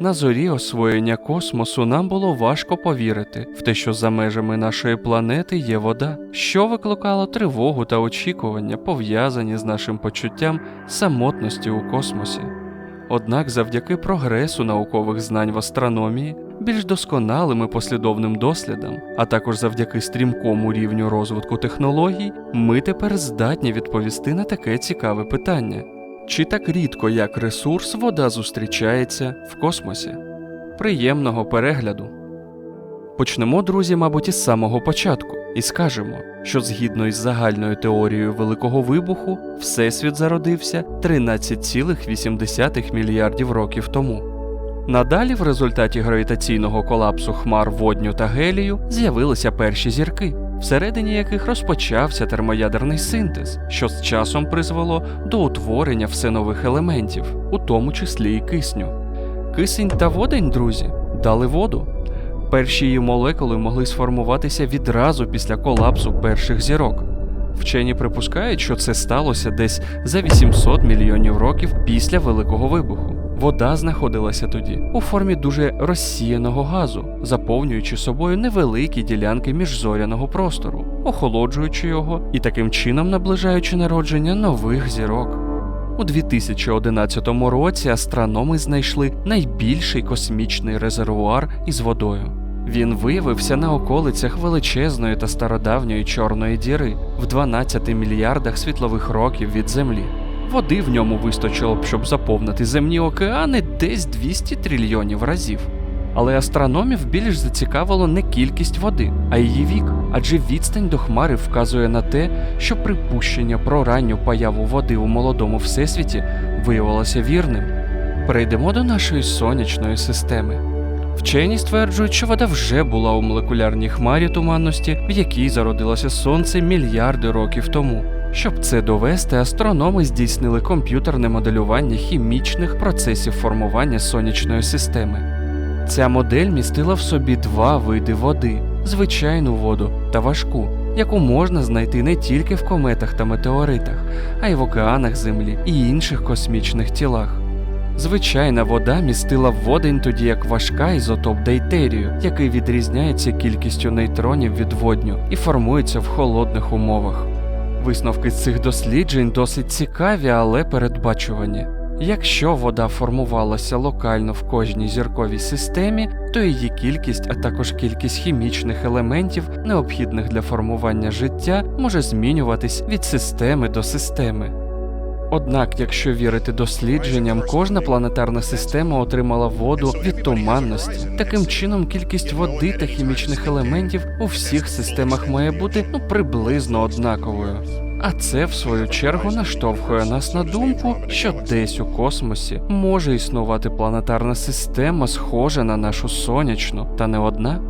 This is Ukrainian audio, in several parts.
На зорі освоєння космосу нам було важко повірити в те, що за межами нашої планети є вода, що викликало тривогу та очікування, пов'язані з нашим почуттям самотності у космосі. Однак, завдяки прогресу наукових знань в астрономії, більш досконалим і послідовним дослідам, а також завдяки стрімкому рівню розвитку технологій, ми тепер здатні відповісти на таке цікаве питання: чи так рідко, як ресурс, вода зустрічається в космосі? Приємного перегляду! Почнемо, друзі, мабуть, із самого початку, і скажемо, що згідно із загальною теорією Великого вибуху, Всесвіт зародився 13,8 мільярдів років тому. Надалі, в результаті гравітаційного колапсу хмар водню та гелію, з'явилися перші зірки, всередині яких розпочався термоядерний синтез, що з часом призвело до утворення все нових елементів, у тому числі і кисню. Кисень та водень, друзі, дали воду. Перші її молекули могли сформуватися відразу після колапсу перших зірок. Вчені припускають, що це сталося десь за 800 мільйонів років після Великого вибуху. Вода знаходилася тоді у формі дуже розсіяного газу, заповнюючи собою невеликі ділянки міжзоряного простору, охолоджуючи його і таким чином наближаючи народження нових зірок. У 2011 році астрономи знайшли найбільший космічний резервуар із водою. Він виявився на околицях величезної та стародавньої чорної діри в 12 мільярдах світлових років від Землі. Води в ньому вистачило б, щоб заповнити земні океани десь 200 трильйонів разів. Але астрономів більш зацікавило не кількість води, а її вік, адже відстань до хмари вказує на те, що припущення про ранню появу води у молодому всесвіті виявилося вірним. Перейдемо до нашої сонячної системи. Вчені стверджують, що вода вже була у молекулярній хмарі туманності, в якій зародилося сонце мільярди років тому. Щоб це довести, астрономи здійснили комп'ютерне моделювання хімічних процесів формування сонячної системи. Ця модель містила в собі два види води: звичайну воду та важку, яку можна знайти не тільки в кометах та метеоритах, а й в океанах Землі і інших космічних тілах. Звичайна вода містила водень, тоді як важка ізотоп дейтерію, який відрізняється кількістю нейтронів від водню і формується в холодних умовах. Висновки з цих досліджень досить цікаві, але передбачувані. Якщо вода формувалася локально в кожній зірковій системі, то її кількість, а також кількість хімічних елементів, необхідних для формування життя, може змінюватись від системи до системи. Однак, якщо вірити дослідженням, кожна планетарна система отримала воду від туманності. Таким чином, кількість води та хімічних елементів у всіх системах має бути ну приблизно однаковою. А це, в свою чергу, наштовхує нас на думку, що десь у космосі може існувати планетарна система, схожа на нашу сонячну, та не одна.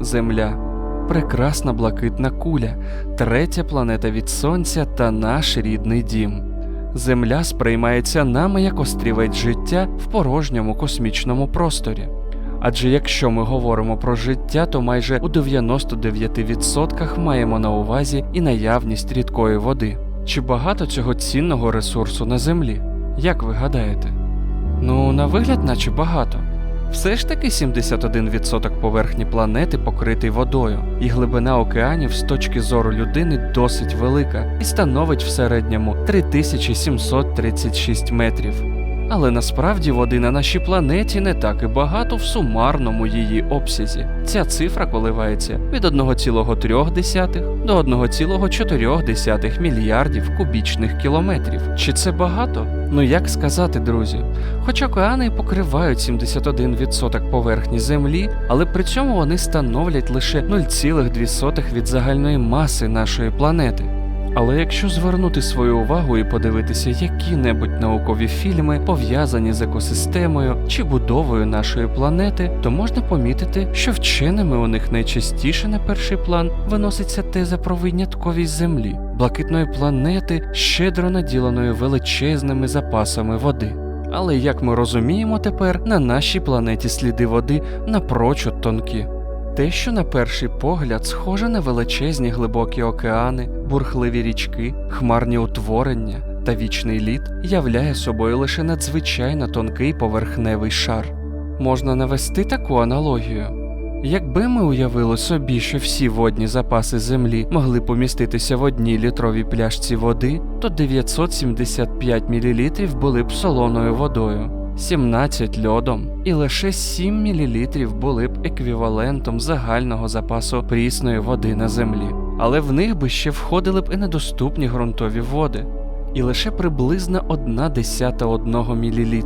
Земля прекрасна блакитна куля, третя планета від Сонця та наш рідний дім. Земля сприймається нами як острівець життя в порожньому космічному просторі. Адже якщо ми говоримо про життя, то майже у 99% маємо на увазі і наявність рідкої води. Чи багато цього цінного ресурсу на землі? Як ви гадаєте? Ну, на вигляд, наче багато. Все ж таки 71% поверхні планети покритий водою, і глибина океанів з точки зору людини досить велика і становить в середньому 3736 метрів. Але насправді води на нашій планеті не так і багато в сумарному її обсязі. Ця цифра коливається від 1,3 до 1,4 мільярдів кубічних кілометрів. Чи це багато? Ну як сказати, друзі? Хоч океани покривають 71% поверхні Землі, але при цьому вони становлять лише 0,2 від загальної маси нашої планети. Але якщо звернути свою увагу і подивитися які-небудь наукові фільми, пов'язані з екосистемою чи будовою нашої планети, то можна помітити, що вченими у них найчастіше на перший план виноситься теза про винятковість Землі, блакитної планети, щедро наділеної величезними запасами води. Але як ми розуміємо тепер, на нашій планеті сліди води напрочуд тонкі. Те, що на перший погляд схоже на величезні глибокі океани, бурхливі річки, хмарні утворення та вічний лід, являє собою лише надзвичайно тонкий поверхневий шар. можна навести таку аналогію. Якби ми уявили собі, що всі водні запаси землі могли поміститися в одній літровій пляшці води, то 975 мл були б солоною водою, 17 льодом, і лише 7 мл були б еквівалентом загального запасу прісної води на землі. Але в них би ще входили б і недоступні ґрунтові води, і лише приблизно 1 десята 1 мл.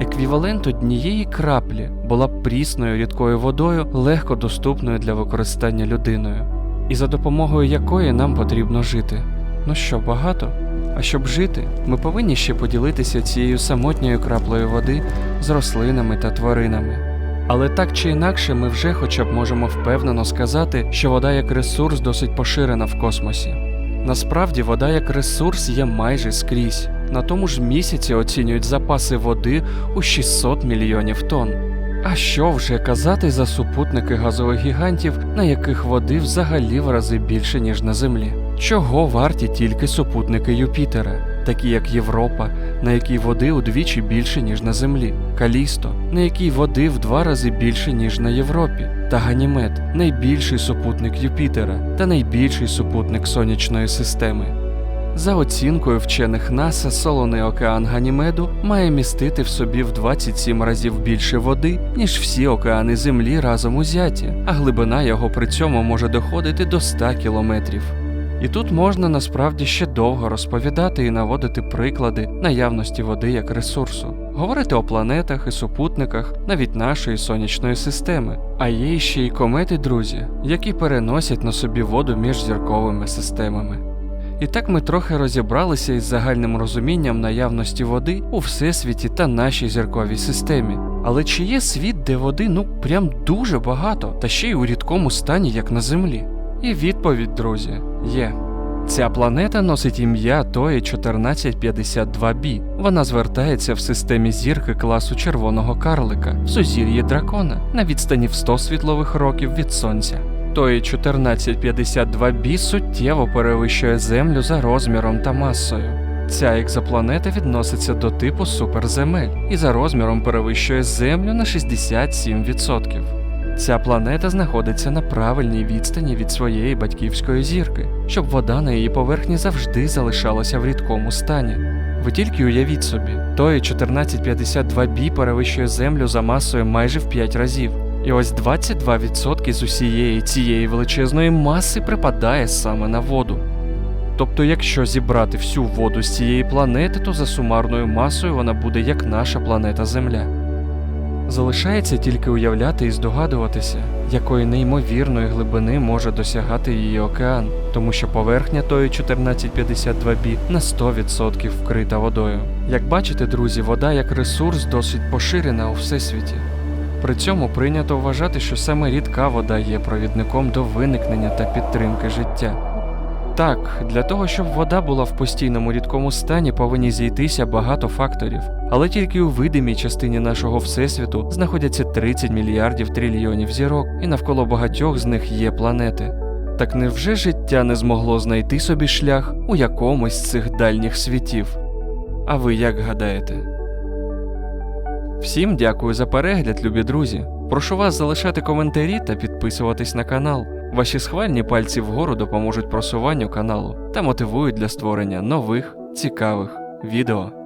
Еквівалент однієї краплі була б прісною рідкою водою, легко доступною для використання людиною, і за допомогою якої нам потрібно жити. Ну що, багато? А щоб жити, ми повинні ще поділитися цією самотньою краплею води з рослинами та тваринами. Але так чи інакше, ми вже хоча б можемо впевнено сказати, що вода як ресурс досить поширена в космосі. Насправді, вода як ресурс є майже скрізь. На тому ж місяці оцінюють запаси води у 600 мільйонів тонн. А що вже казати за супутники газових гігантів, на яких води взагалі в рази більше, ніж на Землі? Чого варті тільки супутники Юпітера, такі як Європа, на якій води удвічі більше, ніж на Землі, Калісто, на якій води в два рази більше, ніж на Європі, та Ганімед, найбільший супутник Юпітера та найбільший супутник сонячної системи. За оцінкою вчених НАСА, солоний океан Ганімеду має містити в собі в 27 разів більше води, ніж всі океани Землі разом узяті, а глибина його при цьому може доходити до 100 кілометрів. І тут можна насправді ще довго розповідати і наводити приклади наявності води як ресурсу, говорити о планетах і супутниках навіть нашої сонячної системи. А є ще й комети, друзі, які переносять на собі воду між зірковими системами. І так ми трохи розібралися із загальним розумінням наявності води у всесвіті та нашій зірковій системі. Але чи є світ, де води ну прям дуже багато, та ще й у рідкому стані, як на Землі? І відповідь, друзі, є. Ця планета носить ім'я Тої 1452b. Вона звертається в системі зірки класу червоного карлика в сузір'ї дракона на відстані в 100 світлових років від сонця. Тої 1452b суттєво перевищує Землю за розміром та масою. Ця екзопланета відноситься до типу суперземель і за розміром перевищує Землю на 67%. Ця планета знаходиться на правильній відстані від своєї батьківської зірки, щоб вода на її поверхні завжди залишалася в рідкому стані. Ви тільки уявіть собі, той 1452b перевищує Землю за масою майже в 5 разів. І ось 22% з усієї цієї величезної маси припадає саме на воду. Тобто, якщо зібрати всю воду з цієї планети, то за сумарною масою вона буде як наша планета Земля. Залишається тільки уявляти і здогадуватися, якої неймовірної глибини може досягати її океан, тому що поверхня тої 1452b на 100% вкрита водою. Як бачите, друзі, вода як ресурс досить поширена у всесвіті. При цьому прийнято вважати, що саме рідка вода є провідником до виникнення та підтримки життя. Так, для того, щоб вода була в постійному рідкому стані, повинні зійтися багато факторів, але тільки у видимій частині нашого всесвіту знаходяться 30 мільярдів трильйонів зірок, і навколо багатьох з них є планети. Так невже життя не змогло знайти собі шлях у якомусь з цих дальніх світів? А ви як гадаєте? Всім дякую за перегляд, любі друзі. Прошу вас залишати коментарі та підписуватись на канал. Ваші схвальні пальці вгору допоможуть просуванню каналу та мотивують для створення нових цікавих відео.